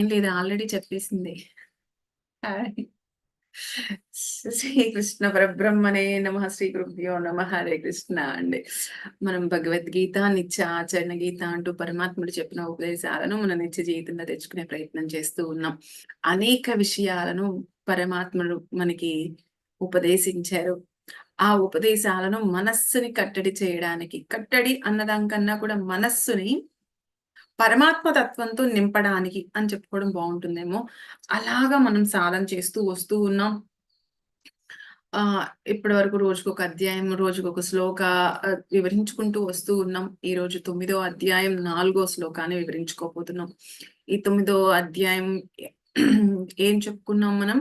ఏం లేదు ఆల్రెడీ చెప్పేసింది. శ్రీకృష్ణ పరబ్రహ్మనే నమ శ్రీ గురుభ్యో నమ హరే కృష్ణ అండి. మనం భగవద్గీత నిత్య ఆచరణ గీత అంటూ పరమాత్ముడు చెప్పిన ఉపదేశాలను మన నిత్య జీవితంలో తెచ్చుకునే ప్రయత్నం చేస్తూ ఉన్నాం. అనేక విషయాలను పరమాత్ముడు మనకి ఉపదేశించారు. ఆ ఉపదేశాలను మనస్సుని కట్టడి చేయడానికి కట్టడి అన్నదానికన్నా కూడా మనస్సుని పరమాత్మ తత్వంతో నింపడానికి అని చెప్పుకోవడం బాగుంటుందేమో. అలాగా మనం సాధన చేస్తూ వస్తూ ఉన్నాం. ఆ ఇప్పటి వరకు రోజుకు ఒక అధ్యాయం రోజుకు ఒక శ్లోక వివరించుకుంటూ వస్తూ ఉన్నాం. ఈ రోజు తొమ్మిదో అధ్యాయం నాలుగో శ్లోకాన్ని వివరించుకోబోతున్నాం. ఈ తొమ్మిదో అధ్యాయం ఏం చెప్పుకున్నాం మనం?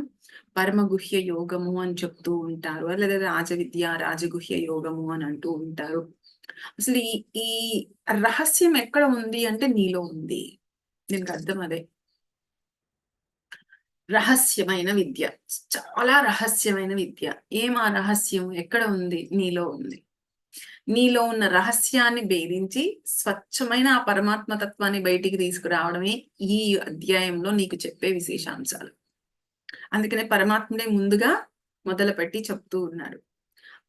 పరమగుహ్య యోగము అని చెప్తూ ఉంటారు. లేదా రాజవిద్య రాజగుహ్య యోగము అని అంటూ ఉంటారు. అసలు ఈ ఈ రహస్యం ఎక్కడ ఉంది అంటే నీలో ఉంది. దీనికి అర్థం అదే. రహస్యమైన విద్య. చాలా రహస్యమైన విద్య. ఏం ఆ రహస్యం? ఎక్కడ ఉంది? నీలో ఉంది. నీలో ఉన్న రహస్యాన్ని భేదించి స్వచ్ఛమైన ఆ పరమాత్మ తత్వాన్ని బయటికి తీసుకురావడమే ఈ అధ్యాయంలో నీకు చెప్పే విశేషాంశాలు. అందుకనే పరమాత్మనే ముందుగా మొదలుపెట్టి చెప్తూ ఉన్నాడు.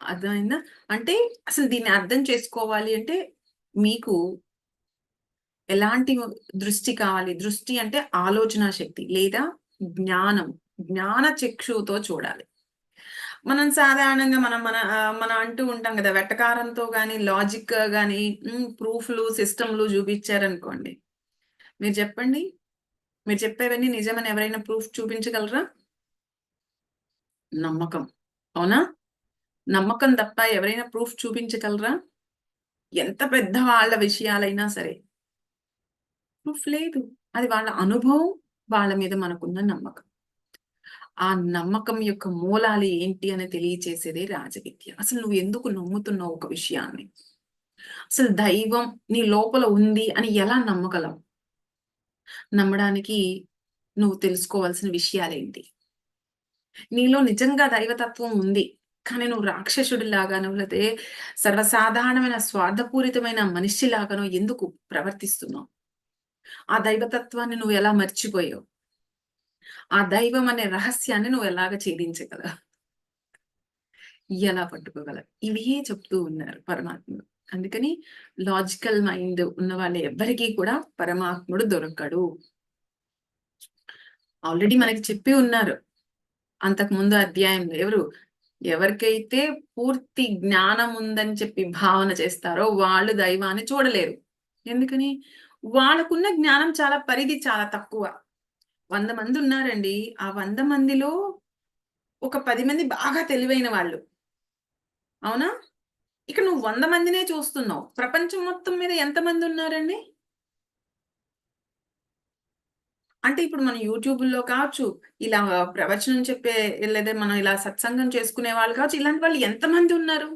అర్థమైందా? అంటే అసలు దీన్ని అర్థం చేసుకోవాలి అంటే మీకు ఎలాంటి దృష్టి కావాలి? దృష్టి అంటే ఆలోచన శక్తి లేదా జ్ఞానం. జ్ఞాన చక్షుతో చూడాలి. మనం సాధారణంగా మనం మన మన మనం అంటూ ఉంటాం కదా వెటకారంతో కానీ లాజిక్ కానీ ప్రూఫ్లు సిస్టమ్లు చూపించారనుకోండి. మీరు చెప్పండి. మీరు చెప్పేవన్నీ నిజమని ఎవరైనా ప్రూఫ్ చూపించగలరా? నమ్మకం. అవునా? నమ్మకం తప్ప ఎవరైనా ప్రూఫ్ చూపించగలరా? ఎంత పెద్ద వాళ్ళ విషయాలైనా సరే. ప్రూఫ్ లేదు. అది వాళ్ళ అనుభవం వాళ్ళ మీద మనకున్న నమ్మకం. ఆ నమ్మకం యొక్క మూలాలు ఏంటి అని తెలియచేసేదే రాజవిద్య. అసలు నువ్వు ఎందుకు నమ్ముతున్నావు ఒక విషయాన్ని? అసలు దైవం నీ లోపల ఉంది అని ఎలా నమ్మగలవు? నమ్మడానికి నువ్వు తెలుసుకోవాల్సిన విషయాలేంటి? నీలో నిజంగా దైవతత్వం ఉంది కానీ నువ్వు రాక్షసుడిలాగానో లేకపోతే సర్వసాధారణమైన స్వార్థపూరితమైన మనిషిలాగానో ఎందుకు ప్రవర్తిస్తున్నావు? ఆ దైవతత్వాన్ని నువ్వు ఎలా మర్చిపోయావు? ఆ దైవం అనే రహస్యాన్ని నువ్వు ఎలాగ ఛేదించగలవు? ఎలా పట్టుకోగలవు? ఇవే చెప్తూ ఉన్నారు పరమాత్ముడు. అందుకని లాజికల్ మైండ్ ఉన్న వాళ్ళ ఎవ్వరికీ కూడా పరమాత్ముడు దొరకడు. ఆల్రెడీ మనకి చెప్పి ఉన్నారు. అంతకు ముందు అధ్యాయంలో ఎవరు? ఎవరికైతే పూర్తి జ్ఞానం ఉందని చెప్పి భావన చేస్తారో వాళ్ళు దైవాన్ని చూడలేరు. ఎందుకని? వాళ్ళకున్న జ్ఞానం చాలా పరిధి చాలా తక్కువ. వంద మంది ఉన్నారండి. ఆ వంద మందిలో ఒక పది మంది బాగా తెలివైన వాళ్ళు. అవునా? ఇక నువ్వు వంద మందినే చూస్తున్నావు. ప్రపంచం మొత్తం మీద ఎంతమంది ఉన్నారండి? అంటే ఇప్పుడు మనం యూట్యూబ్లో కావచ్చు ఇలా ప్రవచనం చెప్పే లేదా మనం ఇలా సత్సంగం చేసుకునే వాళ్ళు కావచ్చు ఇలాంటి వాళ్ళు ఎంతమంది ఉన్నారు?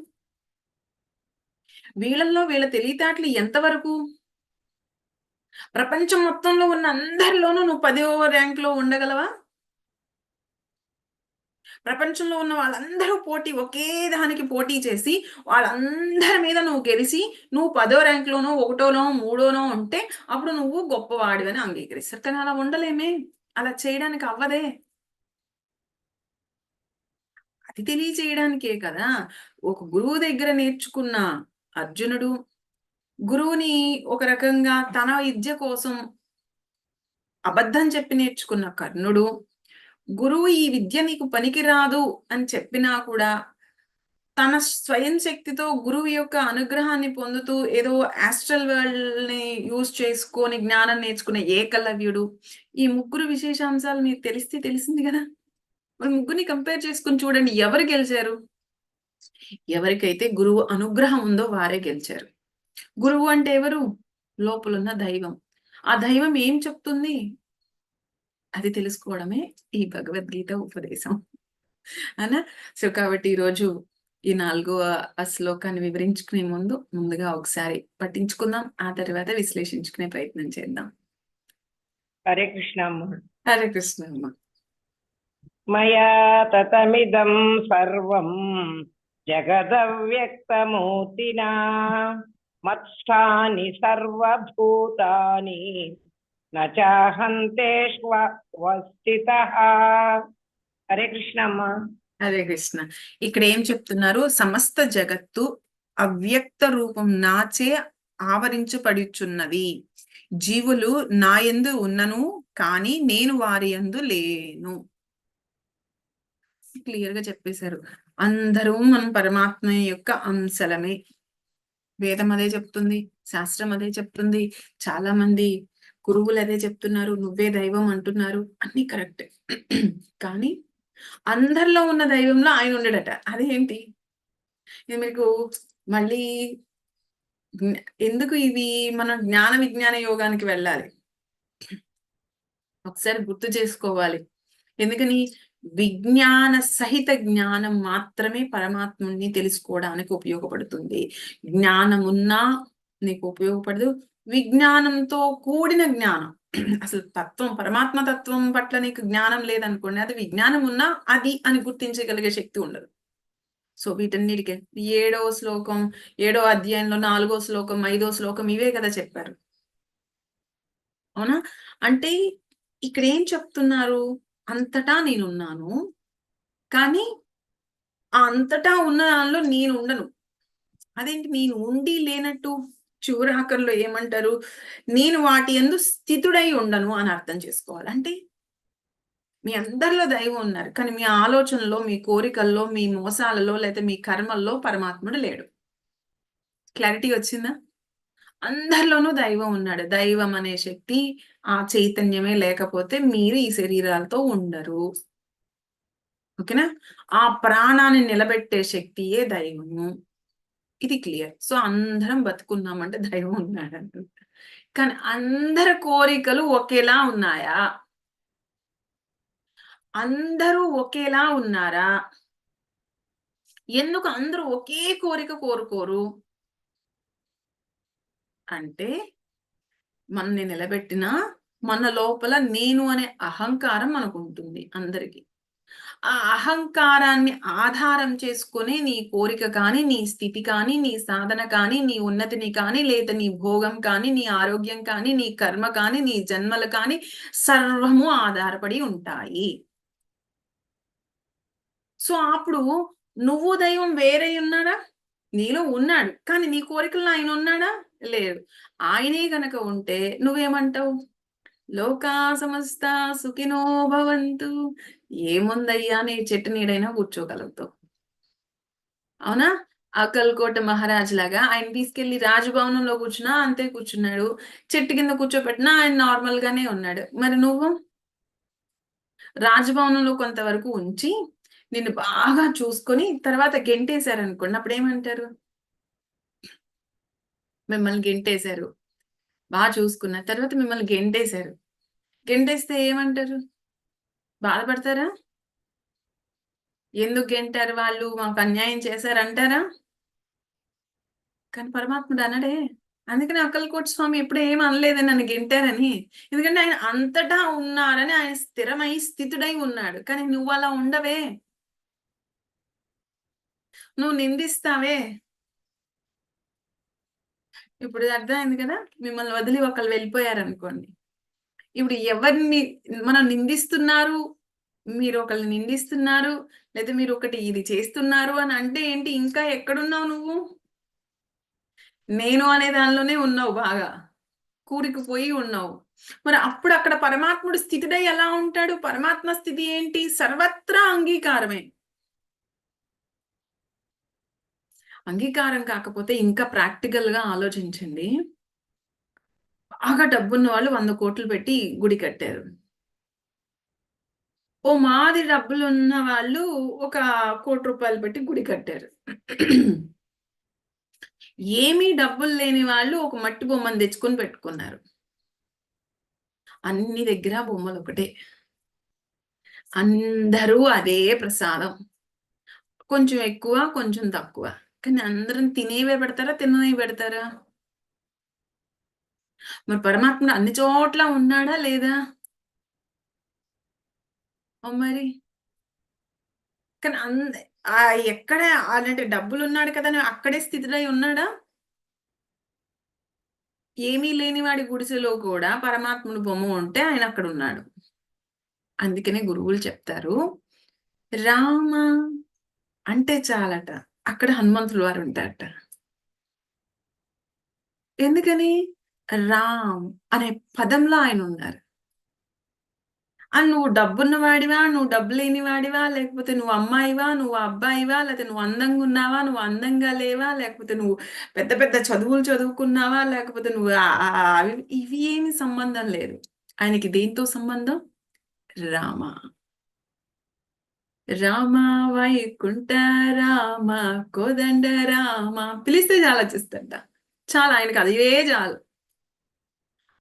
వీళ్ళల్లో వీళ్ళ తెలివితేటలు ఎంతవరకు? ప్రపంచం మొత్తంలో ఉన్న అందరిలోనూ నువ్వు పదో ర్యాంక్లో ఉండగలవా? ప్రపంచంలో ఉన్న వాళ్ళందరూ పోటీ ఒకే దానికి పోటీ చేసి వాళ్ళందరి మీద నువ్వు గెలిచి నువ్వు పదో ర్యాంక్ లోనో ఒకటోనో మూడోనో ఉంటే అప్పుడు నువ్వు గొప్పవాడివని అంగీకరిస్తారు. కానీ అలా ఉండలేమే. అలా చేయడానికి అవ్వదే. అది తెలియచేయడానికే కదా. ఒక గురువు దగ్గర నేర్చుకున్న అర్జునుడు గురువుని ఒక రకంగా తన విద్య కోసం అబద్ధం చెప్పి నేర్చుకున్న కర్ణుడు గురువు ఈ విద్య నీకు పనికిరాదు అని చెప్పినా కూడా తన స్వయం శక్తితో గురువు యొక్క అనుగ్రహాన్ని పొందుతూ ఏదో ఆస్ట్రల్ వరల్డ్ని యూజ్ చేసుకొని జ్ఞానం నేర్చుకునే ఏకలవ్యుడు. ఈ ముగ్గురు విశేషాంశాలు మీకు తెలిస్తే తెలిసింది కదా. మరి ముగ్గురిని కంపేర్ చేసుకుని చూడండి ఎవరు గెలిచారు? ఎవరికైతే గురువు అనుగ్రహం ఉందో వారే గెలిచారు. గురువు అంటే ఎవరు? లోపలున్న దైవం. ఆ దైవం ఏం చెప్తుంది? అది తెలుసుకోవడమే ఈ భగవద్గీత ఉపదేశం. అనా? సో కాబట్టి ఈరోజు ఈ నాలుగో ఆ శ్లోకాన్ని వివరించుకునే ముందు ముందుగా ఒకసారి పట్టించుకుందాం. ఆ తర్వాత విశ్లేషించుకునే ప్రయత్నం చేద్దాం. హరే కృష్ణ అమ్మ. హరే కృష్ణ అమ్మ. మయా తతమిదం సర్వం జగదవ్యక్తమూర్తినా. మత్స్థాని సర్వభూతాని హరే కృష్ణమ్మ హరే కృష్ణ. ఇక్కడ ఏం చెప్తున్నారు? సమస్త జగత్తు అవ్యక్త రూపం నాచే ఆవరించబడుచున్నవి. జీవులు నా ఎందు ఉన్నను కానీ నేను వారి యందు లేను. క్లియర్గా చెప్పేశారు. అందరూ మనం పరమాత్మ యొక్క అంశలమే. వేదం అదే చెప్తుంది శాస్త్రం అదే చెప్తుంది. చాలా మంది గురువులు అదే చెప్తున్నారు నువ్వే దైవం అంటున్నారు అన్ని కరెక్ట్. కానీ అందరిలో ఉన్న దైవంలో ఆయన ఉండడట. అదేంటి? ఇది మీకు మళ్ళీ ఎందుకు ఇది మన జ్ఞాన విజ్ఞాన యోగానికి వెళ్ళాలి? ఒకసారి గుర్తు చేసుకోవాలి. ఎందుకని? విజ్ఞాన సహిత జ్ఞానం మాత్రమే పరమాత్ముని తెలుసుకోవడానికి ఉపయోగపడుతుంది. జ్ఞానం ఉన్నా నీకు ఉపయోగపడదు విజ్ఞానంతో కూడిన జ్ఞానం. అసలు తత్వం పరమాత్మ తత్వం పట్ల నీకు జ్ఞానం లేదనుకోండి అది విజ్ఞానం ఉన్నా అది అని గుర్తించగలిగే శక్తి ఉండదు. సో వీటన్నిటికీ ఏడో శ్లోకం ఏడో అధ్యాయంలో నాలుగో శ్లోకం ఐదో శ్లోకం ఇవే కదా చెప్పారు. అవునా? అంటే ఇక్కడ ఏం చెప్తున్నారు? అంతటా నేనున్నాను కానీ ఆ అంతటా ఉన్న దానిలో నేను ఉండను. అదేంటి? నేను ఉండి లేనట్టు చివరాకర్లో ఏమంటారు? నేను వాటి ఎందు స్థితుడై ఉండను అని అర్థం చేసుకోవాలి. అంటే మీ అందరిలో దైవం ఉన్నారు. కానీ మీ ఆలోచనలో మీ కోరికల్లో మీ మోసాలలో లేదా మీ కర్మల్లో పరమాత్ముడు లేడు. క్లారిటీ వచ్చిందా? అందరిలోనూ దైవం ఉన్నాడు. దైవం అనే శక్తి ఆ చైతన్యమే లేకపోతే మీరు ఈ శరీరాలతో ఉండరు. ఓకేనా? ఆ ప్రాణాన్ని నిలబెట్టే శక్తియే దైవము. ఇది క్లియర్. సో అందరం బతుకున్నామంటే దైవం ఉన్నాడు కానీ అందరి కోరికలు ఒకేలా ఉన్నాయా? అందరూ ఒకేలా ఉన్నారా? ఎందుకు అందరూ ఒకే కోరిక కోరుకోరు? అంటే మనని నిలబెట్టిన మన లోపల నేను అనే అహంకారం మనకు ఉంటుంది అందరికి. ఆ అహంకారాన్ని ఆధారం చేసుకుని నీ కోరిక కానీ నీ స్థితి కానీ నీ సాధన కానీ నీ ఉన్నతిని కానీ లేదా నీ భోగం కానీ నీ ఆరోగ్యం కానీ నీ కర్మ కానీ నీ జన్మలు కానీ సర్వము ఆధారపడి ఉంటాయి. సో అప్పుడు నువ్వు దైవం వేరే ఉన్నాడా? నీలో ఉన్నాడు. కానీ నీ కోరికల్లో ఆయన ఉన్నాడా? లేడు. ఆయనే గనక ఉంటే నువ్వేమంటావు? లోకా సమస్త సుఖినో భవంతు. ఏముందయ్యా నీ చెట్టు నీడైనా కూర్చోగలుగుతావు. అవునా? అక్కల్కోట మహారాజ్ లాగా ఆయన తీసుకెళ్ళి రాజభవనంలో కూర్చున్నా అంతే కూర్చున్నాడు. చెట్టు కింద కూర్చోబెట్టినా ఆయన నార్మల్ గానే ఉన్నాడు. మరి నువ్వు? రాజభవనంలో కొంతవరకు ఉంచి నిన్ను బాగా చూసుకొని తర్వాత గెంటేశారు అనుకోండి అప్పుడు ఏమంటారు మిమ్మల్ని గెంటేశారు. బాగా చూసుకున్న తర్వాత మిమ్మల్ని గెంటేశారు. గెంటేస్తే ఏమంటారు? బాధపడతారా? ఎందుకు గెంటారు వాళ్ళు? మాకు అన్యాయం చేశారు అంటారా కానీ పరమాత్ముడు అనడే. అందుకని అక్కలకోటి స్వామి ఎప్పుడు ఏం అనలేదు నన్ను గెంటారని. ఎందుకంటే ఆయన అంతటా ఉన్నారని ఆయన స్థిరమై స్థితుడై ఉన్నాడు. కానీ నువ్వు అలా ఉండవే. నువ్వు నిందిస్తావే. ఇప్పుడు అర్థమైంది కదా? మిమ్మల్ని వదిలి ఒకళ్ళు వెళ్ళిపోయారు అనుకోండి ఇప్పుడు ఎవరిని మనం నిందిస్తున్నారు? మీరు ఒకళ్ళని నిందిస్తున్నారు లేదా మీరు ఒకటి ఇది చేస్తున్నారు అని అంటే ఏంటి? ఇంకా ఎక్కడున్నావు నువ్వు? నేను అనే దానిలోనే ఉన్నావు బాగా. కూరికిపోయి ఉన్నావు. మరి అప్పుడు అక్కడ పరమాత్ముడు స్థితిదై ఎలా ఉంటాడు? పరమాత్మ స్థితి ఏంటి? సర్వత్రా అంగీకారమే. అంగీకారం కాకపోతే ఇంకా ప్రాక్టికల్గా ఆలోచించండి. బాగా డబ్బున్న వాళ్ళు వంద కోట్లు పెట్టి గుడి కట్టారు. ఓ మాది డబ్బులు ఉన్న వాళ్ళు ఒక కోటి రూపాయలు పెట్టి గుడి కట్టారు. ఏమీ డబ్బులు లేని వాళ్ళు ఒక మట్టి బొమ్మను తెచ్చుకొని పెట్టుకున్నారు. అన్ని దగ్గర బొమ్మలు ఒకటే. అందరూ అదే ప్రసాదం. కొంచెం ఎక్కువ కొంచెం తక్కువ. కానీ అందరం తినేవే పెడతారా తినవి పెడతారా? మరి పరమాత్మ అన్ని చోట్ల ఉన్నాడా లేదా? మరి. కానీ అంద ఎక్కడ అలాంటి డబ్బులు ఉన్నాడు కదా అని అక్కడే స్థితిలో ఉన్నాడా? ఏమీ లేనివాడి గుడిసెలో కూడా పరమాత్ముని బొమ్మ ఉంటే ఆయన అక్కడ ఉన్నాడు. అందుకనే గురువులు చెప్తారు రామ అంటే చాలట అక్కడ హనుమంతుల వారు ఉంటారట. ఎందుకని? రామ్ అనే పదంలో ఆయన ఉన్నారు. అండ్ నువ్వు డబ్బున్న వాడివా? నువ్వు డబ్బు లేని వాడివా? లేకపోతే నువ్వు అమ్మాయివా? నువ్వు అబ్బాయివా? లేకపోతే నువ్వు అందంగా ఉన్నావా? నువ్వు అందంగా లేవా? లేకపోతే నువ్వు పెద్ద పెద్ద చదువులు చదువుకున్నావా? లేకపోతే నువ్వు ఆ- అవి ఇవి ఏమి సంబంధం లేదు. ఆయనకి దేంతో సంబంధం? రామ. రామ వైకుంఠ రామ కోదండ రామ. పిలిస్తే చాలా చేస్తాడ చాలా ఆయనకి అదే చాలు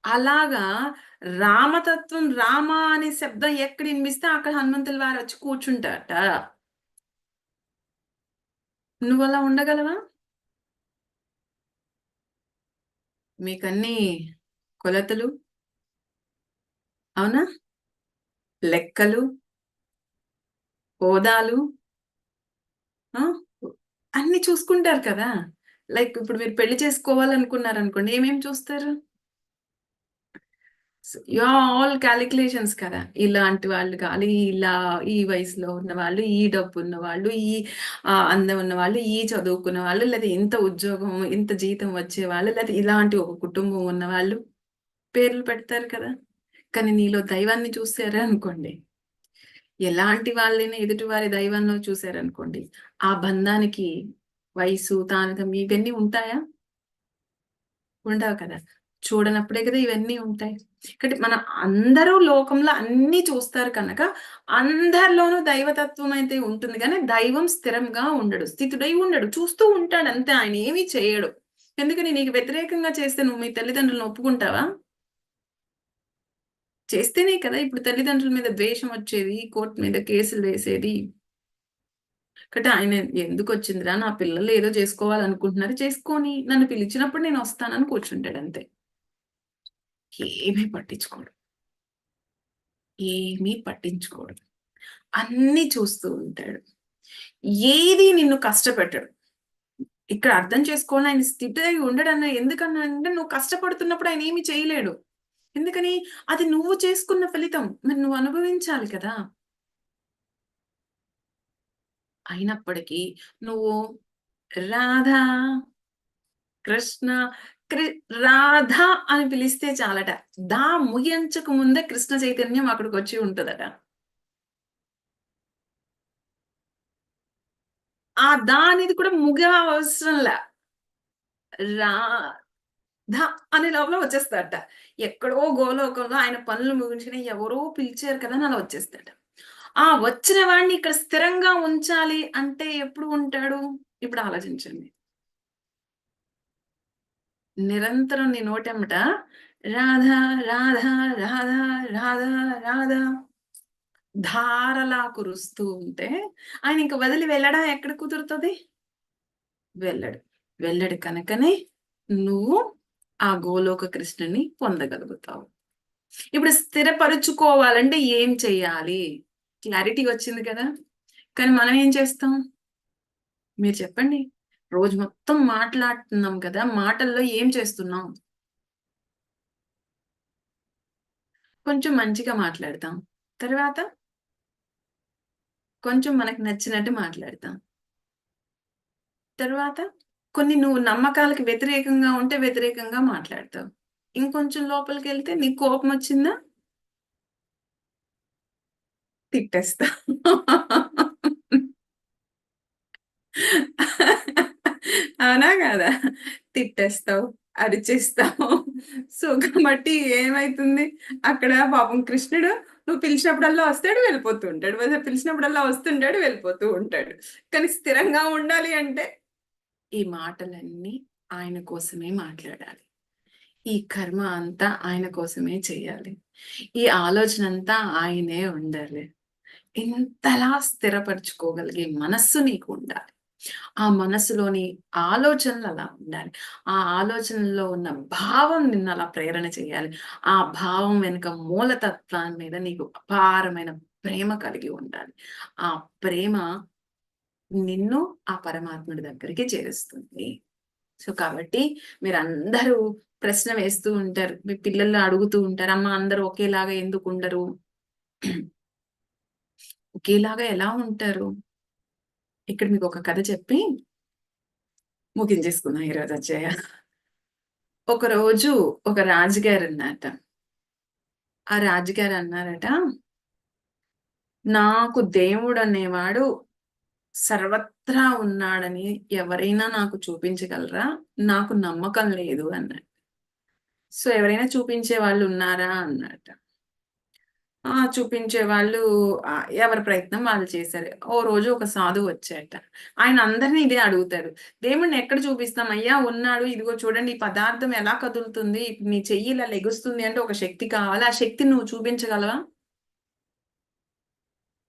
అలాగా రామతత్వం రామ అనే శబ్దం ఎక్కడ వినిపిస్తే అక్కడ హనుమంతుల వారు వచ్చి కూర్చుంటారట. నువ్వు అలా ఉండగలవా? మీకన్నీ కొలతలు? అవునా? లెక్కలు? హోదాలు? ఆ, అన్ని చూసుకుంటారు కదా. లైక్ ఇప్పుడు మీరు పెళ్ళి చేసుకోవాలనుకున్నారు అనుకోండి ఏమేమి చూస్తారు? యా ఆల్ క్యాలిక్యులేషన్స్ కదా? ఇలాంటి వాళ్ళు కానీ ఇలా ఈ వయసులో ఉన్న వాళ్ళు ఈ డబ్బు ఉన్న వాళ్ళు ఈ ఆ, అందం ఉన్న వాళ్ళు ఈ చదువుకున్న వాళ్ళు లేదా ఇంత ఉద్యోగం ఇంత జీతం వచ్చే వాళ్ళు లేదా ఇలాంటి ఒక కుటుంబం ఉన్న వాళ్ళు పేర్లు పెడతారు కదా? కానీ నీలో దైవాన్ని చూసారా అనుకోండి. ఎలాంటి వాళ్ళైనా ఎదుటి వారి దైవంలో చూసారనుకోండి ఆ బంధానికి వయసు తానతం ఇవన్నీ ఉంటాయా? ఉండవు కదా. చూడనప్పుడే కదా ఇవన్నీ ఉంటాయి. కాబట్టి మన అందరూ లోకంలో అన్ని చూస్తారు కనుక అందరిలోనూ దైవతత్వం అయితే ఉంటుంది. కానీ దైవం స్థిరంగా ఉండడు స్థితుడై ఉండడు చూస్తూ ఉంటాడు అంతే. ఆయన ఏమీ చేయడు. ఎందుకని నీకు వ్యతిరేకంగా చేస్తే నువ్వు మీ తల్లిదండ్రులను ఒప్పుకుంటావా? చేస్తేనే కదా ఇప్పుడు తల్లిదండ్రుల మీద ద్వేషం వచ్చేది కోర్టు మీద కేసులు వేసేది. కాబట్టి ఆయన ఎందుకు వచ్చిందిరా? నా పిల్లలు ఏదో చేసుకోవాలనుకుంటున్నారు. చేసుకొని నన్ను పిలిచినప్పుడు నేను వస్తానని కూర్చుంటాడు అంతే. ఏమీ పట్టించుకోడు. ఏమీ పట్టించుకోడు. అన్ని చూస్తూ ఉంటాడు. ఏది నిన్ను కష్టపెట్టడు. ఇక్కడ అర్థం చేసుకోని ఆయన స్థితి అయి ఉండడన్న ఎందుకన్నా అంటే నువ్వు కష్టపడుతున్నప్పుడు ఆయన ఏమి చేయలేడు. ఎందుకని? అది నువ్వు చేసుకున్న ఫలితం. మరి నువ్వు అనుభవించాలి కదా. అయినప్పటికీ నువ్వు రాధా కృష్ణ రాధ అని పిలిస్తే చాలట. దా ముగించక ముందే కృష్ణ చైతన్యం అక్కడికి వచ్చి ఉంటుందట. ఆ దా అనేది కూడా ముగ అవసరంలా. రా ధ అనే లోపల వచ్చేస్తాడట ఎక్కడో గోలోకంలో ఆయన పనులు ముగించిన ఎవరో పిలిచారు కదా అని అలా వచ్చేస్తాడు ఆ వచ్చిన వాడిని ఇక్కడ స్థిరంగా ఉంచాలి అంటే ఎప్పుడు ఉంటాడు? ఇప్పుడు ఆలోచించండి. నిరంతరం నీ నోటెమ్మట రాధా రాధా రాధా రాధా రాధా ధారలా కురుస్తూ ఉంటే ఆయన ఇంక వదిలి వెళ్ళడా? ఎక్కడ కుదురుతుంది? వెళ్ళడు. వెళ్ళడు కనుకనే నువ్వు ఆ గోలోక కృష్ణుని పొందగలుగుతావు. ఇప్పుడు స్థిరపరుచుకోవాలంటే ఏం చెయ్యాలి? క్లారిటీ వచ్చింది కదా? కానీ మనం ఏం చేస్తాం? మీరు చెప్పండి. రోజు మొత్తం మాట్లాడుతున్నాం కదా మాటల్లో ఏం చేస్తున్నాం కొంచెం మంచిగా మాట్లాడతాం తర్వాత కొంచెం మనకు నచ్చినట్టు మాట్లాడతాం తర్వాత కొన్ని నువ్వు నమ్మకాలకు వ్యతిరేకంగా ఉంటే వ్యతిరేకంగా మాట్లాడతావు. ఇంకొంచెం లోపలికి వెళ్తే నీకు కోపం వచ్చిందా? తిట్టేస్తా. అవునా కదా? తిట్టేస్తావు అరిచేస్తావు. సో కాబట్టి ఏమైతుంది? అక్కడ పాపం కృష్ణుడు నువ్వు పిలిచినప్పుడల్లా వస్తాడు వెళ్ళిపోతూ ఉంటాడు. పిలిచినప్పుడల్లా వస్తుంటాడు వెళ్ళిపోతూ ఉంటాడు. కానీ స్థిరంగా ఉండాలి అంటే ఈ మాటలన్నీ ఆయన కోసమే మాట్లాడాలి. ఈ కర్మ అంతా ఆయన కోసమే చేయాలి. ఈ ఆలోచన అంతా ఆయనే ఉండాలి. ఇంతలా స్థిరపరచుకోగలిగే మనస్సు నీకు ఉండాలి. ఆ మనసులోని ఆలోచనలు అలా ఉండాలి. ఆ ఆలోచనలో ఉన్న భావం నిన్ను అలా ప్రేరణ చేయాలి. ఆ భావం వెనుక మూలతత్వాన్ని మీద నీకు అపారమైన ప్రేమ కలిగి ఉండాలి. ఆ ప్రేమ నిన్ను ఆ పరమాత్ముడి దగ్గరికి చేరుస్తుంది. సో కాబట్టి మీరందరూ ప్రశ్న వేస్తూ ఉంటారు. మీ పిల్లలు అడుగుతూ ఉంటారు. అమ్మ అందరూ ఒకేలాగా ఎందుకు ఉండరు? ఒకేలాగా ఎలా ఉంటారు? ఇక్కడ మీకు ఒక కథ చెప్పి ముగించేసుకున్నా ఈరోజు అజయ. ఒకరోజు ఒక రాజుగారు అన్నట ఆ రాజుగారు అన్నారట నాకు దేవుడు అనేవాడు సర్వత్రా ఉన్నాడని ఎవరైనా నాకు చూపించగలరా? నాకు నమ్మకం లేదు అన్నట్టు సో ఎవరైనా చూపించే వాళ్ళు ఉన్నారా? అన్నట ఆ చూపించే వాళ్ళు ఎవరి ప్రయత్నం వాళ్ళు చేశారు. ఓ రోజు ఒక సాధువు వచ్చాట ఆయన అందరినీ ఇదే అడుగుతాడు. దేవుణ్ణి ఎక్కడ చూపిస్తాం? అయ్యా ఉన్నాడు. ఇదిగో చూడండి ఈ పదార్థం ఎలా కదులుతుంది? ఇప్పుడు నీ చెయ్యి ఇలా లెగుస్తుంది అంటే ఒక శక్తి కావాలి? ఆ శక్తిని నువ్వు చూపించగలవా?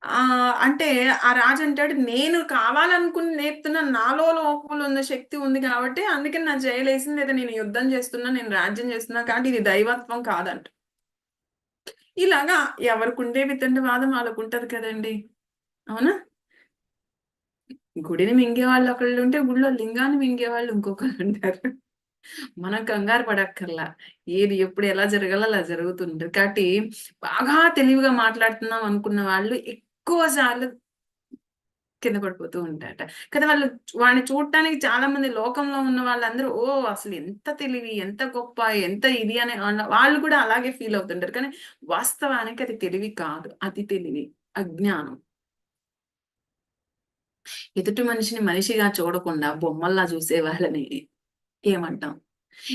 ఆ అంటే ఆ రాజు అంటాడు నేను కావాలనుకుని నేర్పుతున్న నాలో లోపల ఉన్న శక్తి ఉంది కాబట్టి అందుకే నా జయలేసింది. లేదా నేను యుద్ధం చేస్తున్నా నేను రాజ్యం చేస్తున్నా కాబట్టి ఇది దైవత్వం కాదంట. ఇలాగా ఎవరికి ఉండే వితండవాదం వాళ్ళకు ఉంటది కదండి. అవునా? గుడిని మింగే వాళ్ళు ఒకళ్ళు ఉంటే గుడిలో లింగాన్ని మింగే వాళ్ళు ఇంకొకళ్ళు ఉంటారు మనం కంగారు పడక్కర్లా. ఏది ఎప్పుడు ఎలా జరగాలో అలా జరుగుతుంటారు కాబట్టి బాగా తెలివిగా మాట్లాడుతున్నాం అనుకున్న వాళ్ళు ఎక్కువ సార్లు కింద పడిపోతూ ఉంటారట. కదా వాళ్ళు వాడిని చూడటానికి చాలా మంది లోకంలో ఉన్న వాళ్ళందరూ ఓ అసలు ఎంత తెలివి ఎంత గొప్ప ఎంత ఇది అని వాళ్ళు కూడా అలాగే ఫీల్ అవుతుంటారు. కానీ వాస్తవానికి అది తెలివి కాదు అది తెలివి అజ్ఞానం. ఎదుటి మనిషిని మనిషిగా చూడకుండా బొమ్మల్లా చూసే వాళ్ళని ఏమంటాం?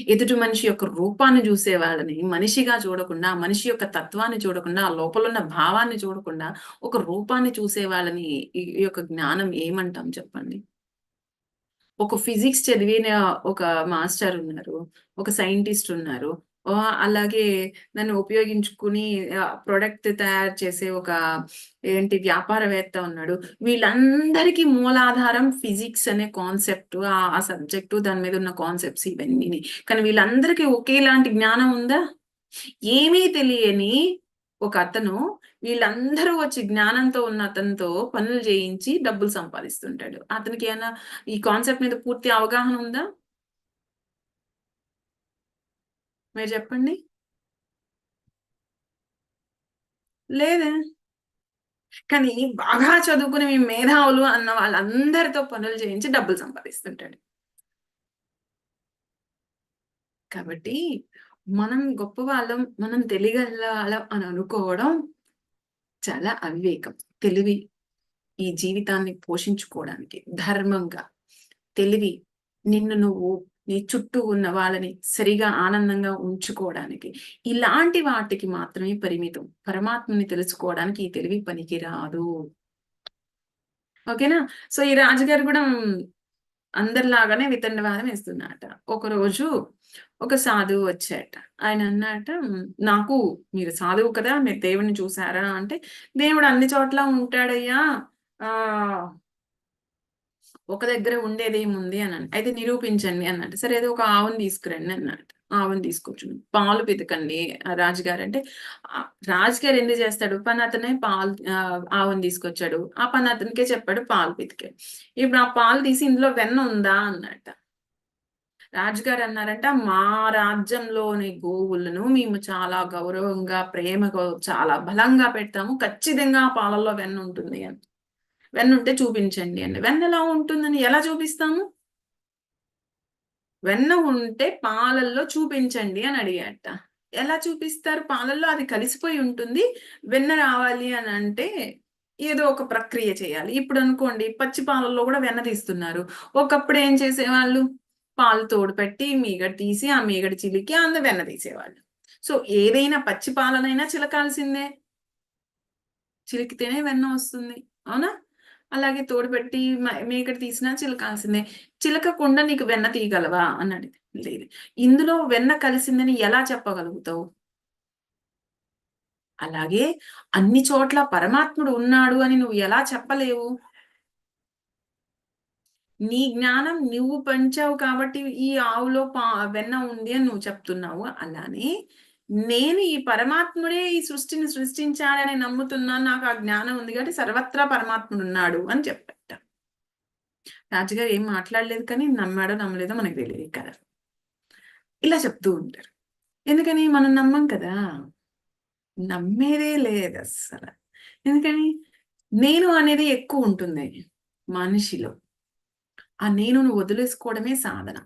ఎదుటి మనిషి యొక్క రూపాన్ని చూసే వాళ్ళని మనిషిగా చూడకుండా మనిషి యొక్క తత్వాన్ని చూడకుండా ఆ లోపల ఉన్న భావాన్ని చూడకుండా ఒక రూపాన్ని చూసే వాళ్ళని ఈ యొక్క జ్ఞానం ఏమంటాం చెప్పండి? ఒక ఫిజిక్స్ చదివిన ఒక మాస్టర్ ఉన్నారు ఒక సైంటిస్ట్ ఉన్నారు ఆ, అలాగే దాన్ని ఉపయోగించుకుని ప్రొడక్ట్ తయారు చేసే ఒక ఏంటి వ్యాపారవేత్త ఉన్నాడు. వీళ్ళందరికీ మూలాధారం ఫిజిక్స్ అనే కాన్సెప్ట్ ఆ సబ్జెక్టు దాని మీద ఉన్న కాన్సెప్ట్స్ ఇవన్నీ కానీ వీళ్ళందరికీ ఒకేలాంటి జ్ఞానం ఉందా? ఏమీ తెలియని ఒక అతను వీళ్ళందరూ వచ్చి జ్ఞానంతో ఉన్న అతనితో పనులు చేయించి డబ్బులు సంపాదిస్తుంటాడు. అతనికి ఏమైనా ఈ కాన్సెప్ట్ మీద పూర్తి అవగాహన ఉందా? మీరు చెప్పండి. లేదే. కానీ బాగా చదువుకుని మీ మేధావులు అన్న వాళ్ళందరితో పనులు చేయించి డబ్బులు సంపాదిస్తుంటాడు. కాబట్టి మనం గొప్ప వాళ్ళం మనం తెలియగల అని అనుకోవడం చాలా అవివేకం. తెలివి ఈ జీవితాన్ని పోషించుకోవడానికి ధర్మంగా తెలివి నిన్ను నువ్వు నీ చుట్టూ ఉన్న వాళ్ళని సరిగా ఆనందంగా ఉంచుకోవడానికి ఇలాంటి వాటికి మాత్రమే పరిమితం. పరమాత్మని తెలుసుకోవడానికి ఈ తెలివి పనికి రాదు ఓకేనా? సో ఈ రాజుగారు కూడా అందరిలాగానే వితండవాదం వేస్తున్నట ఒక రోజు ఒక సాధువు వచ్చాట ఆయన అన్నట నాకు మీరు సాధువు కదా మీరు దేవుడిని చూసారా అంటే దేవుడు అన్ని చోట్ల ఉంటాడయ్యా. ఆ ఒక దగ్గర ఉండేది ఏముంది అని అంటే అయితే నిరూపించండి అన్నట్టు సరే ఏదో ఒక ఆవును తీసుకురండి అన్నట్టు ఆవును తీసుకొచ్చు పాలు పితకండి రాజుగారు అంటే రాజుగారు ఎందుకు చేస్తాడు? పని అతనే పాలు ఆవును తీసుకొచ్చాడు. ఆ పని అతనికే చెప్పాడు పాలు పితికాడు ఇప్పుడు ఆ పాలు తీసి ఇందులో వెన్న ఉందా అన్నట్ట రాజుగారు అన్నారంట మా రాజ్యంలోని గోవులను మేము చాలా గౌరవంగా ప్రేమగా చాలా బలంగా పెడతాము. ఖచ్చితంగా ఆ పాలల్లో వెన్న ఉంటుంది అని. వెన్న ఉంటే చూపించండి అండి. వెన్న ఎలా ఉంటుందని ఎలా చూపిస్తాము? వెన్న ఉంటే పాలల్లో చూపించండి అని అడిగాట. ఎలా చూపిస్తారు? పాలల్లో అది కలిసిపోయి ఉంటుంది. వెన్న రావాలి అని అంటే ఏదో ఒక ప్రక్రియ చేయాలి. ఇప్పుడు అనుకోండి పచ్చి పాలల్లో కూడా వెన్న తీస్తున్నారు. ఒకప్పుడు ఏం చేసేవాళ్ళు? పాలు తోడు పెట్టి మీగడ తీసి ఆ మీగడ చిలికి అంద వెన్న తీసేవాళ్ళు. సో ఏదైనా పచ్చి పాలనైనా చిలకాల్సిందే. చిలికితేనే వెన్న వస్తుంది. అవునా? అలాగే తోడుపెట్టి మేకడ మ- మీగడ తీసినా చిలకాల్సిందే. చిలకకుండా నీకు వెన్న తీయగలవా? అని లేదు. ఇందులో వెన్న కలిసిందని ఎలా చెప్పగలుగుతావు? అలాగే అన్ని చోట్ల పరమాత్ముడు ఉన్నాడు అని నువ్వు ఎలా చెప్పలేవు? నీ జ్ఞానం నువ్వు పెంచావు కాబట్టి ఈ ఆవులో పా వెన్న ఉంది అని నువ్వు చెప్తున్నావు. అలానే నేను ఈ పరమాత్ముడే ఈ సృష్టిని సృష్టించాడని నమ్ముతున్నాను. నాకు ఆ జ్ఞానం ఉంది కాబట్టి సర్వత్రా పరమాత్ముడు ఉన్నాడు అని చెప్పట. రాజుగారు ఏం మాట్లాడలేదు కానీ నమ్మాడో నమ్మలేదో మనకు తెలియదు కదా ఇలా చెప్తూ ఉంటారు. ఎందుకని మనం నమ్మం కదా? నమ్మేదే లేదు అస్సలు. ఎందుకని? నేను అనేది ఎక్కువ ఉంటుంది మనిషిలో. ఆ నేనును వదిలేసుకోవడమే సాధన.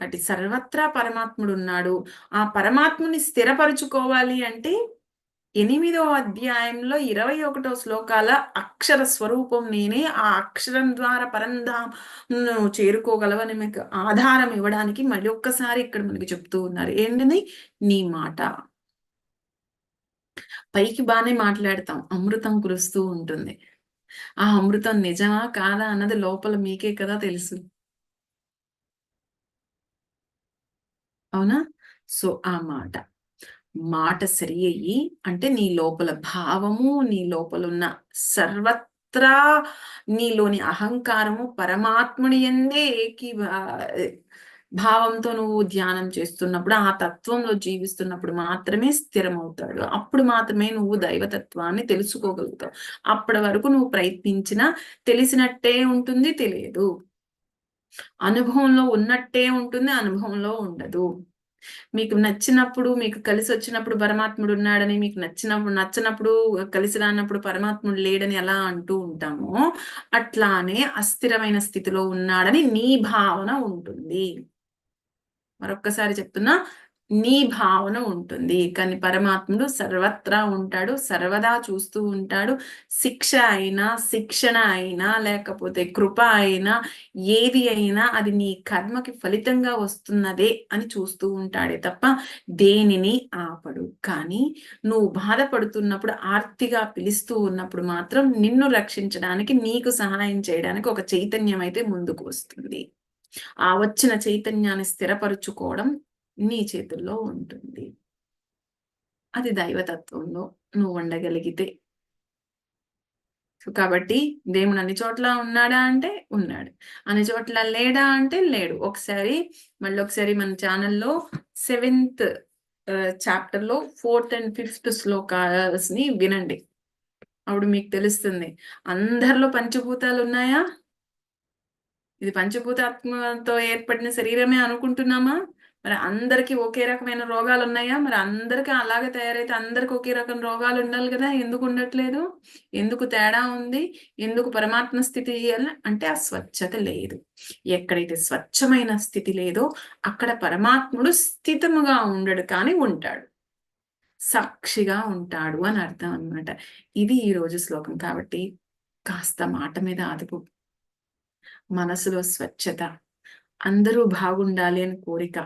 కాబట్టి సర్వత్రా పరమాత్ముడు ఉన్నాడు ఆ పరమాత్ముని స్థిరపరుచుకోవాలి అంటే ఎనిమిదో అధ్యాయంలో ఇరవై ఒకటో శ్లోకాల అక్షర స్వరూపం నేనే ఆ అక్షరం ద్వారా పరంధాను చేరుకోగలవని మీకు ఆధారం ఇవ్వడానికి మళ్ళీ ఒక్కసారి ఇక్కడ మనకి చెప్తూ ఉన్నారు. ఏంటిది? నీ మాట. పైకి బాగానే మాట్లాడతాం. అమృతం కురుస్తూ ఉంటుంది. ఆ అమృతం నిజమా? కాదా? అన్నది లోపల మీకే కదా తెలుసు. అవునా? సో ఆ మాట. మాట సరి అయ్యి అంటే నీ లోపల భావము నీ లోపల ఉన్న సర్వత్రా నీలోని అహంకారము పరమాత్ముని ఎందే ఏకీ భావంతో నువ్వు ధ్యానం చేస్తున్నప్పుడు ఆ తత్వంలో జీవిస్తున్నప్పుడు మాత్రమే స్థిరమవుతాడు. అప్పుడు మాత్రమే నువ్వు దైవతత్వాన్ని తెలుసుకోగలుగుతావు. అప్పటి వరకు నువ్వు ప్రయత్నించినా తెలిసినట్టే ఉంటుంది తెలియదు. అనుభవంలో ఉన్నట్టే ఉంటుంది అనుభవంలో ఉండదు. మీకు నచ్చినప్పుడు మీకు కలిసి వచ్చినప్పుడు పరమాత్ముడు ఉన్నాడని మీకు నచ్చినప్పుడు నచ్చినప్పుడు కలిసి రానప్పుడు పరమాత్ముడు లేడని ఎలా అంటూ ఉంటామో అట్లానే అస్థిరమైన స్థితిలో ఉన్నాడని నీ భావన ఉంటుంది. మరొక్కసారి చెప్తున్నా నీ భావన ఉంటుంది. కానీ పరమాత్ముడు సర్వత్రా ఉంటాడు. సర్వదా చూస్తూ ఉంటాడు. శిక్ష అయినా శిక్షణ అయినా లేకపోతే కృప అయినా ఏది అయినా అది నీ కర్మకి ఫలితంగా వస్తున్నదే అని చూస్తూ ఉంటాడే తప్ప దేనిని ఆపడు. కానీ నువ్వు బాధపడుతున్నప్పుడు ఆర్తిగా పిలుస్తూ ఉన్నప్పుడు మాత్రం నిన్ను రక్షించడానికి నీకు సహాయం చేయడానికి ఒక చైతన్యం అయితే ముందుకు వస్తుంది. ఆ వచ్చిన చైతన్యాన్ని స్థిరపరుచుకోవడం నీ చేతుల్లో ఉంటుంది. అది దైవతత్వంలో నువ్వు ఉండగలిగితే. సో కాబట్టి దేవుడు అన్ని చోట్ల ఉన్నాడా అంటే ఉన్నాడు. అన్ని చోట్ల లేడా అంటే లేడు. ఒకసారి మళ్ళీ ఒకసారి మన ఛానల్లో సెవెంత్ చాప్టర్లో ఫోర్త్ అండ్ ఫిఫ్త్ శ్లోకాస్ని వినండి. అప్పుడు మీకు తెలుస్తుంది. అందరిలో పంచభూతాలు ఉన్నాయా? ఇది పంచభూతాత్మతో ఏర్పడిన శరీరమే అనుకుంటున్నామా? మరి అందరికి ఒకే రకమైన రోగాలు ఉన్నాయా మరి అందరికీ అలాగే తయారైతే అందరికి ఒకే రకం రోగాలు ఉండాలి కదా? ఎందుకు ఉండట్లేదు? ఎందుకు తేడా ఉంది? ఎందుకు పరమాత్మ స్థితి అంటే ఆ స్వచ్ఛత లేదు. ఎక్కడైతే స్వచ్ఛమైన స్థితి లేదో అక్కడ పరమాత్ముడు స్థితముగా ఉండడు కానీ ఉంటాడు. సాక్షిగా ఉంటాడు అని అర్థం అనమాట ఇది ఈ రోజు శ్లోకం కాబట్టి కాస్త మాట మీద అదుపు మనసులో స్వచ్ఛత. అందరూ బాగుండాలి అని కోరిక.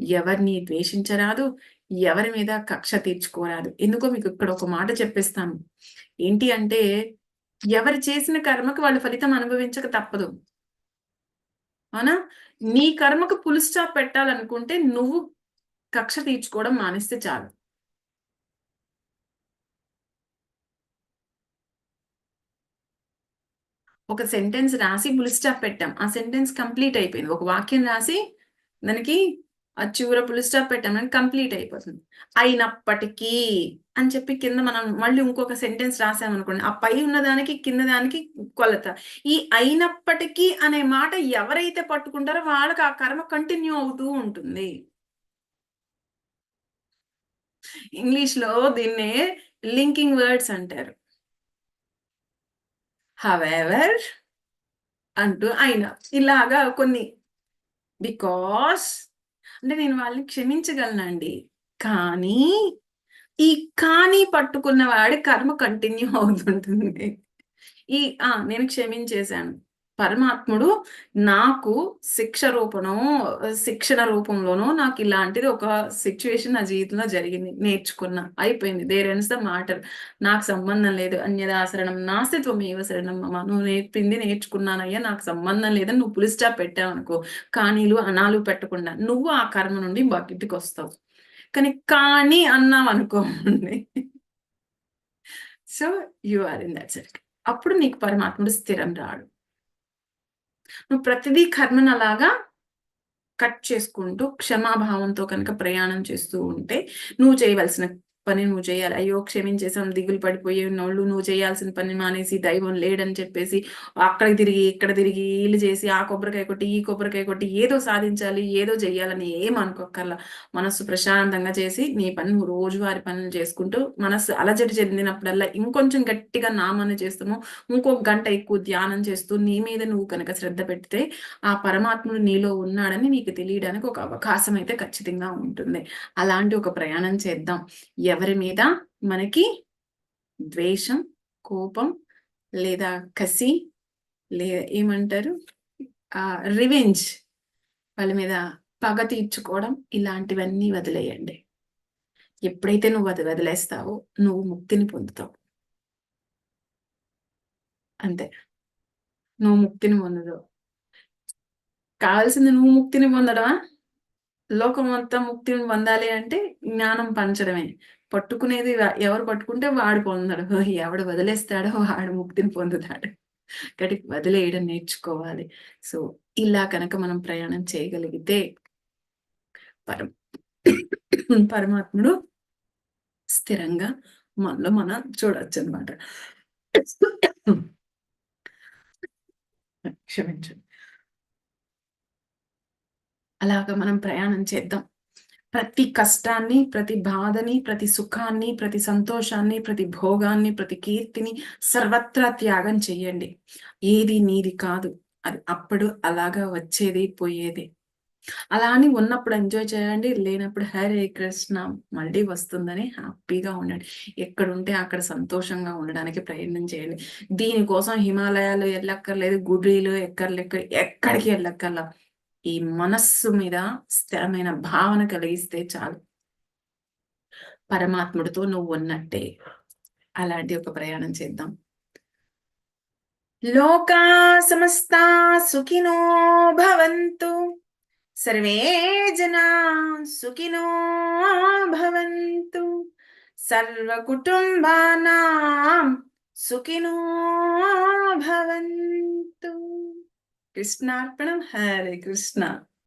ఎవరిని ద్వేషించరాదు ఎవరి మీద కక్ష తీర్చుకోరాదు. ఎందుకో మీకు ఇక్కడ ఒక మాట చెప్పేస్తాను. ఏంటి అంటే ఎవరు చేసిన కర్మకు వాళ్ళు ఫలితం అనుభవించక తప్పదు. అవునా? నీ కర్మకు పుల్ స్టాప్ పెట్టాలనుకుంటే నువ్వు కక్ష తీర్చుకోవడం మానేస్తే చాలు. ఒక సెంటెన్స్ రాసి పుల్ స్టాప్ పెట్టాం. ఆ సెంటెన్స్ కంప్లీట్ అయిపోయింది. ఒక వాక్యం రాసి దానికి ఆ చివర పుల్ స్టాప్ పెట్టాం కంప్లీట్ అయిపోతుంది. అయినప్పటికీ అని చెప్పి కింద మనం మళ్ళీ ఇంకొక సెంటెన్స్ రాసామనుకోండి ఆ పై ఉన్నదానికి కింద దానికి కొలత. ఈ అయినప్పటికీ అనే మాట ఎవరైతే పట్టుకుంటారో వాళ్ళకి ఆ కర్మ కంటిన్యూ అవుతూ ఉంటుంది. ఇంగ్లీష్లో దీన్నే లింకింగ్ వర్డ్స్ అంటారు. హవెవర్ అంటూ అయినా ఇలాగా కొన్ని బికాస్ అంటే నేను వాళ్ళని క్షమించగలనండి. కానీ ఈ కానీ పట్టుకున్న వాడి కర్మ కంటిన్యూ అవుతుంటుంది. ఈ ఆ నేను క్షమించేశాను. పరమాత్ముడు నాకు శిక్ష రూపనో శిక్షణ రూపంలోనో నాకు ఇలాంటిది ఒక సిచ్యువేషన్ నా జీవితంలో జరిగింది నేర్చుకున్నా. అయిపోయింది. దేర్ ఎన్స్ ద మ్యాటర్ నాకు సంబంధం లేదు. అన్యదాసరణం నాస్తిత్వం ఏవ శరణం? అమ్మ నువ్వు నేర్పింది నేర్చుకున్నానయ్యా నాకు సంబంధం లేదని నువ్వు పులిస్టా పెట్టావు అనుకో. కానీలు అనాలు పెట్టకుండా నువ్వు ఆ కర్మ నుండి బకెట్కి వస్తావు. కానీ కానీ అన్నావు అనుకోండి so you are in that circle అప్పుడు నీకు పరమాత్ముడు స్థిరం రాడు. నువ్వు ప్రతిదీ కర్మను అలాగా కట్ చేసుకుంటూ క్షమాభావంతో కనుక ప్రయాణం చేస్తూ ఉంటే నువ్వు చేయవలసిన పని నువ్వు చేయాలి. అయ్యో క్షమించేసాం దిగులు పడిపోయే ఉన్నోళ్ళు నువ్వు చేయాల్సిన పని మానేసి దైవం లేడని చెప్పేసి అక్కడికి తిరిగి ఇక్కడ తిరిగి వీళ్ళు చేసి ఆ కొబ్బరికాయ కొట్టి ఈ కొబ్బరికాయ కొట్టి ఏదో సాధించాలి ఏదో చేయాలని ఏం అనుకోకర్లా మనస్సు ప్రశాంతంగా చేసి నీ పని నువ్వు రోజువారి పనులు చేసుకుంటూ మనస్సు అలజడి చెందినప్పుడల్లా ఇంకొంచెం గట్టిగా నామాన్ని చేస్తాము ఇంకొక గంట ఎక్కువ ధ్యానం చేస్తూ నీ మీద నువ్వు కనుక శ్రద్ధ పెడితే ఆ పరమాత్ముడు నీలో ఉన్నాడని నీకు తెలియడానికి ఒక అవకాశం అయితే ఖచ్చితంగా ఉంటుంది. అలాంటి ఒక ప్రయాణం చేద్దాం. ఎవరి మీద? మనకి ద్వేషం కోపం లేదా కసి లే ఏమంటారు? ఆ రివెంజ్ వాళ్ళ మీద పగ తీర్చుకోవడం ఇలాంటివన్నీ వదిలేయండి. ఎప్పుడైతే నువ్వు అది వదిలేస్తావో నువ్వు ముక్తిని పొందుతావు. అంతే. నువ్వు ముక్తిని పొందదు కావాల్సింది నువ్వు ముక్తిని పొందడమా? లోకం అంతా ముక్తిని పొందాలి అంటే జ్ఞానం పంచడమే. పట్టుకునేది ఎవరు పట్టుకుంటే వాడు పొందడు ఎవడు వదిలేస్తాడో వాడు ముక్తిని పొందుతాడు. కాబట్టి వదిలేయడం నేర్చుకోవాలి. సో ఇలా కనుక మనం ప్రయాణం చేయగలిగితే పరం పరమాత్ముడు స్థిరంగా మనలో మనం చూడొచ్చు అనమాట క్షమించండి. అలాగ మనం ప్రయాణం చేద్దాం. ప్రతి కష్టాన్ని ప్రతి బాధని ప్రతి సుఖాన్ని ప్రతి సంతోషాన్ని ప్రతి భోగాన్ని ప్రతి కీర్తిని సర్వత్రా త్యాగం చెయ్యండి. ఏది నీది కాదు. అది అప్పుడు అలాగా వచ్చేది పోయేది. అలా అని ఉన్నప్పుడు ఎంజాయ్ చేయండి. లేనప్పుడు హరే కృష్ణ మళ్ళీ వస్తుందని హ్యాపీగా ఉండండి. ఎక్కడ ఉంటే అక్కడ సంతోషంగా ఉండడానికి ప్రయత్నం చేయండి. దీనికోసం హిమాలయాలు వెళ్ళక్కర్లేదు గుడిలు ఎక్కర్లెక్క ఎక్కడికి వెళ్ళక్కర్లా ఈ మనస్సు మీద స్థిరమైన భావన కలిగిస్తే చాలు. పరమాత్ముడితో నువ్వు ఉన్నట్టే. అలాంటి ఒక ప్రయాణం చేద్దాం. లోకా సమస్తా సుఖినో భవంతు. సర్వే జనా సుఖినో భవంతు. సర్వ కుటుంబానాం సుఖినో భవంతు. కృష్ణార్పణం హరే కృష్ణ